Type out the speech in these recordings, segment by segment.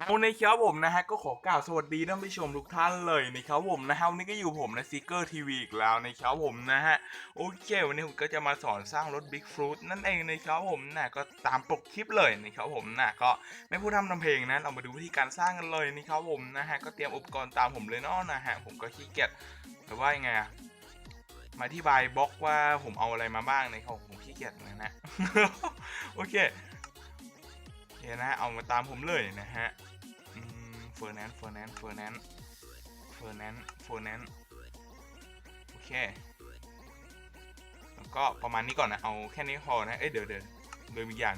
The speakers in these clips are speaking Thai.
เอาในครับผมนะฮะก็ขอกล่าวสวัสดีท่านผู้ชมทุกท่านเลยนะครับผมนะฮะวันนี้ก็อยู่ผมนะซิกเกอร์ทีวีอีกแล้วนะครับผมนะฮะโอเค วันนี้ผมก็จะมาสอนสร้างรถ Big Fruit นั่นเองนะครับผมนะก็ตามปกคลิปเลยนะครับผมนะก็ไม่พูดทำทำเพลงนะเรามาดูวิธีการสร้างกันเลยนะครับผมนะฮะก็เตรียมอุปกรณ์ตามผมเลยเนาะนะฮะผมก็ขี้เกียจแต่ว่ายังไงอะมาอธิบายบล็อกว่าผมเอาอะไรมาบ้างในะครับผมขี้เกียจนะนะโอเคเดี๋ยนะเอามาตามผมเลยนะฮะ ฟอร์แนนเฟอร์แนนเฟอร์แนนเฟอร์แนนเฟอร์แนนโอเค แล้วก็ประมาณนี้ก่อนนะ เอาแค่นี้พอนะ เอ้ยเดี๋ยวเดี๋ยวเลยมีอย่าง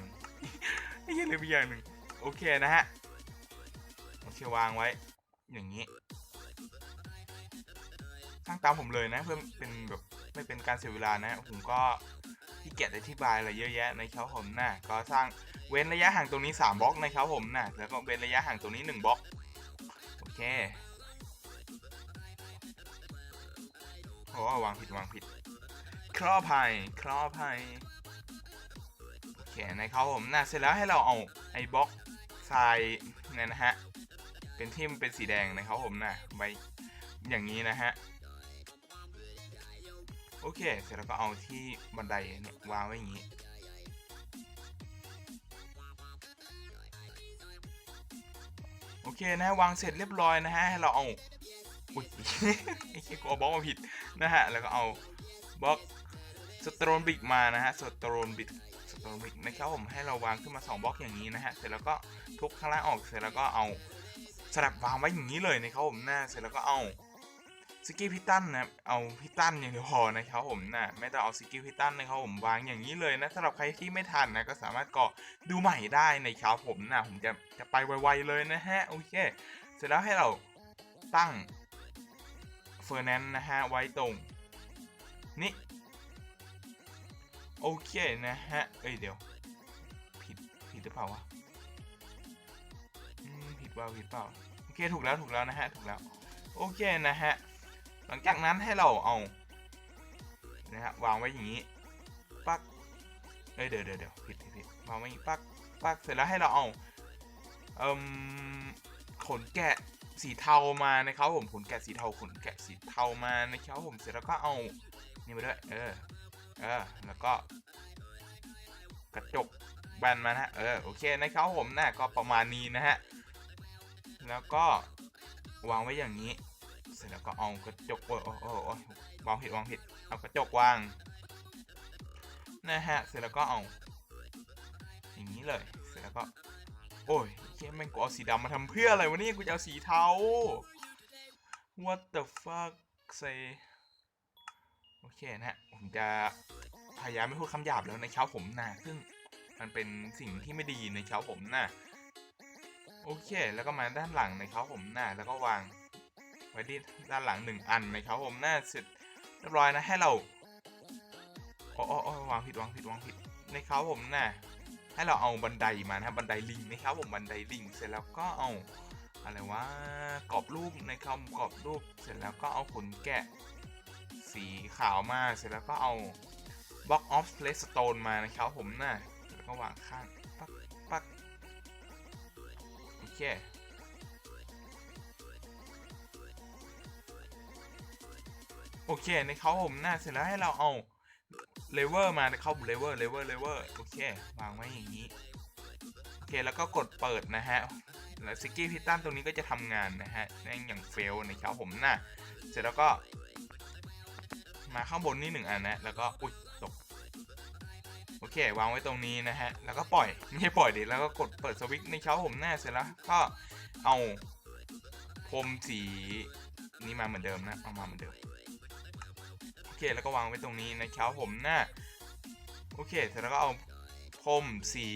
ไอ้เหี้ยเลยมีอย่างหนึ่งโอเคนะฮะโอเควางไว้ อย่างนี้สร้างตามผมเลยนะ เพื่อเป็นแบบไม่เป็นการเสียเวลานะ ผมก็ที่เกียจอธิบายอะไรเยอะแยะในเขาผมนะก็สร้างเว้นระยะห่างตรงนี้ 3บล็อกนะครับผมนะแล้วก็เว้นระยะห่างตรงนี้ 1บล็อก เคโอ้วางผิดวางผิด ครอบภัยครอบภัยโอเคนะครับผมนะเสร็จแล้วให้เราเอาไอ้บล็อกทรายเนี่ยนะฮะ เป็นที่มันเป็นสีแดงนะครับผมนะไว้อย่างนี้นะฮะ โอเค เสร็จแล้วก็เอาที่บันไดเนี่ยวางไว้อย่างนี้ เคนะวางเสร็จเรียบร้อยนะฮะให้เราเอาอุ้ยไอ้เหี้ยกูเอาบล็อกมาผิดนะฮะแล้วก็เอาบล็อกสโตรนบิกมานะฮะสโตรนบิกสโตรนบิกนะครับผมให้เราวางขึ้นมา 2บล็อกอย่างนี้นะฮะเสร็จแล้วก็ทุบข้างล่างออกเสร็จแล้วก็เอาสลับวางไว้อย่างนี้เลยนะครับผมหน้าเสร็จแล้วก็เอา สกิลพิตันนะเอาพิตันอย่างเดียวพอนะครับผมนะไม่ต้องเอาสกิลพิตันนะครับผมวางอย่างนี้เลยนะสำหรับใครที่ไม่ทันนะก็สามารถก็ดูใหม่ได้นะครับผมนะผมจะจะไปไวๆเลยนะฮะโอเค เสร็จแล้วให้เราตั้งเฟอร์นันนะฮะไว้ตรงนี้โอเคนะฮะเอ้ยเดี๋ยวผิดผิดหรือเปล่าวะผิดเปล่าผิดเปล่าโอเคถูกแล้วถูกแล้วนะฮะถูกแล้วโอเคนะฮะ หลังจากนั้นให้เราเอานะฮะวางไว้อย่างนี้ปักเอ้ยเดี๋ยวเดี๋ยวเดี๋ยวผิดผิดผิดวางไว้อย่างนี้ปักปักเสร็จแล้วให้เราเอาเอ่มขนแกะสีเทามานะครับผมขนแกะสีเทาขนแกะสีเทามานะครับผมเสร็จแล้วก็เอานี่มาด้วยเออเออแล้วก็ กระจกแบนมานะฮะเออโอเคนะครับผมนะก็ประมาณนี้นะฮะแล้วก็วางไว้อย่างนี้ ร็จแล้วก็เอากระจกโอ้ยโอ้ยโอ้ยวางผิดวางผิดเอากระจกวางนะฮะเสร็จแล้วก็เอาอย่างนี้เลยเสร็จแล้วก็ โอ้ยเฮียแม่งกูเอาสีดำมาทำเพื่ออะไรวะเนี่ยกูจะเอาสีเทา what the fuck say โอเคนะฮะผมจะพยายามไม่พูดคำหยาบแล้วในะครับผมนะซึ่งมันเป็นสิ่งที่ไม่ดีในะครับผมนะโอเค แล้วก็มาด้านหลังในะครับผมนะแล้วก็วาง ไว้ที่ด้านหลังหนึ่งอันนะครับผมน่าเสร็จเรียบร้อยนะให้เราโอ้โอ้โอ้วางผิดวางผิดวางผิดนะครับผมน่ะให้เราเอาบันไดมานะครับบันไดลิงนะครับผมบันไดลิงเสร็จแล้วก็เอาอะไรวะกรอบรูปนะครับกรอบรูปเสร็จแล้วก็เอาขนแกะสีขาวมาเสร็จแล้วก็เอา Block of Redstone มานะครับผมน่ะแล้วก็วางข้างปักปักโอเค เคในเขาผมหน้าเสร็จแล้วให้เราเอาเลเวอร์มาเข้าเลเวอร์เลเวอร์เลเวอร์โอเควางไว้อย่างนี้โอเคแล้วก็กดเปิดนะฮะแล้วสกิลพิตันตรงนี้ก็จะทำงานนะฮะนั่นอย่างเฟลนะครับผมหน้าเสร็จแล้วก็ มาข้างบนนี่หนึ่งอันนะแล้วก็อุ้ยตกโอเควางไว้ตรงนี้นะฮะแล้วก็ปล่อยไม่ใช่ปล่อยดิแล้วก็กดเปิดสวิตช์ในเขาผมหน้าเสร็จแล้วก็เอาพรมสีนี้มาเหมือนเดิมนะเอามาเหมือนเดิม เคแล้วก็วางไว้ตรงนี้นะครับผมนะโอเคเสร็จแล้วก็เอาพรมสี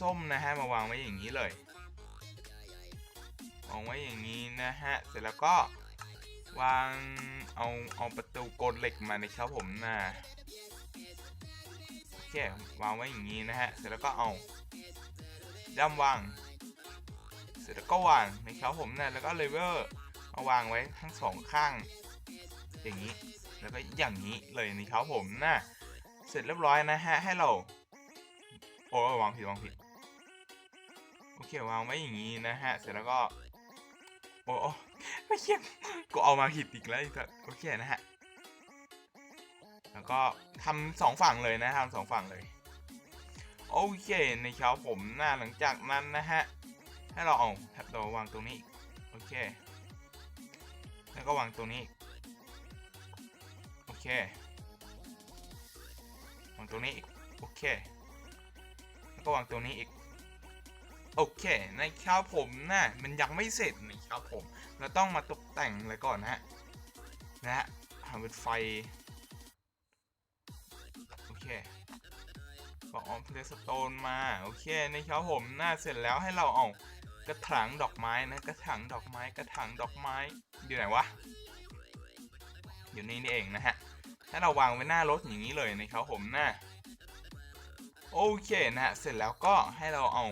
ส้มนะฮะมาวางไว้อย่างนี้เลยวางไว้อย่างนี้นะฮะเสร็จแล้วก็วางเอาเอาประตูกลเหล็กมานะครับผมนะโอเควางไว้อย่างนี้นะฮะเสร็จแล้วก็เอาย่ำวางเสร็จแล้วก็วางนะครับผมนะแล้วก็เลเวลมาวางไว้ทั้งสองข้าง อย่างนี้ แล้วก็อย่างนี้เลยนะครับผมนะเสร็จเรียบร้อยนะฮะ ให้เรา โอ้วางผิดวางผิด โอเควางไว้อย่างนี้นะฮะ เสร็จแล้วก็ โอ้โอไม่เชี่ยกูเอามาผิดอีกแล้วโอเคนะฮะ แล้วก็ทำสองฝั่งเลยนะทำสองฝั่งเลย โอเคในเช้าผมหน้าหลังจากนั้นนะฮะ ให้เราเอาแท็บตัววางตรงนี้ โอเค แล้วก็วางตรงนี้ เควางตรงนี้อีก โอเค แล้วก็วางตรงนี้อีก โอเคนะครับผมนะมันยังไม่เสร็จนะครับผม เราต้องมาตกแต่งเลยก่อนนะฮะ นะฮะทำเป็นไฟ โอเคบอกออมเพลสโตนมา โอเคนะครับผมหน้าเสร็จแล้วให้เราเอากระถางดอกไม้นะ กระถางดอกไม้ กระถางดอกไม้ อยู่ไหนวะ อยู่นี่นี่เองนะฮะ ให้เราวางไว้หน้ารถอย่างนี้เลยนะครับผมนะโอเคนะฮะเสร็จแล้วก็ให้เราเอา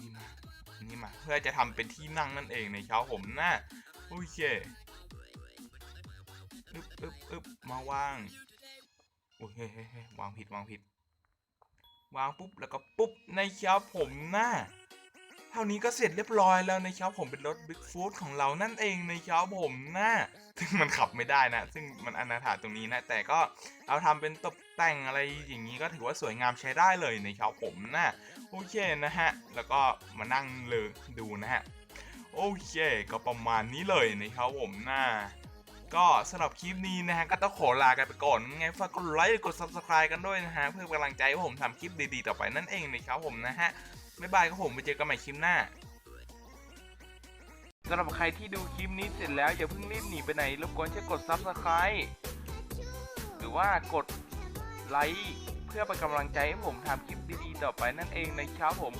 นี่มานี่มาเพื่อจะทำเป็นที่นั่งนั่นเองนะครับผมนะโอเคอึบอึบอึบมาวางโอ้ยเฮ้ยวางผิดวางผิด วางปุ๊บแล้วก็ปุ๊บในครับผมน้า ท่านี้ก็เสร็จเรียบร้อยแล้วนะครับผมเป็นรถบิ๊กฟูดของเรานั่นเองนะครับผมน้าซึ่งมันขับไม่ได้นะ ซึ่งมันอนาถาตรงนี้นะ แต่ก็เอาทำเป็นตกแต่งอะไรอย่างนี้ก็ถือว่าสวยงามใช้ได้เลยนะครับผมนะโอเคนะฮะ แล้วก็มานั่งเลยดูนะฮะ โอเค ก็ประมาณนี้เลยนะครับผมนะก็สำหรับคลิปนี้นะฮะ ก็ต้องขอลากันไปก่อนไงฝากกดไลค์กด subscribe กันด้วยนะฮะ เพื่อกำลังใจให้ผมทำคลิปดีๆ ต่อไปนั่นเองนะครับผมนะฮะ บ๊ายบายครับผมไปเจอกันใหม่คลิปหน้าสำหรับใครที่ดูคลิปนี้เสร็จแล้ว อย่าเพิ่งรีบหนีไปไหนรบกวนช่วยกด subscribe หรือว่ากดไลค์เพื่อเป็นกำลังใจให้ผมทำคลิปดีๆต่อไปนั่นเองนะครับผม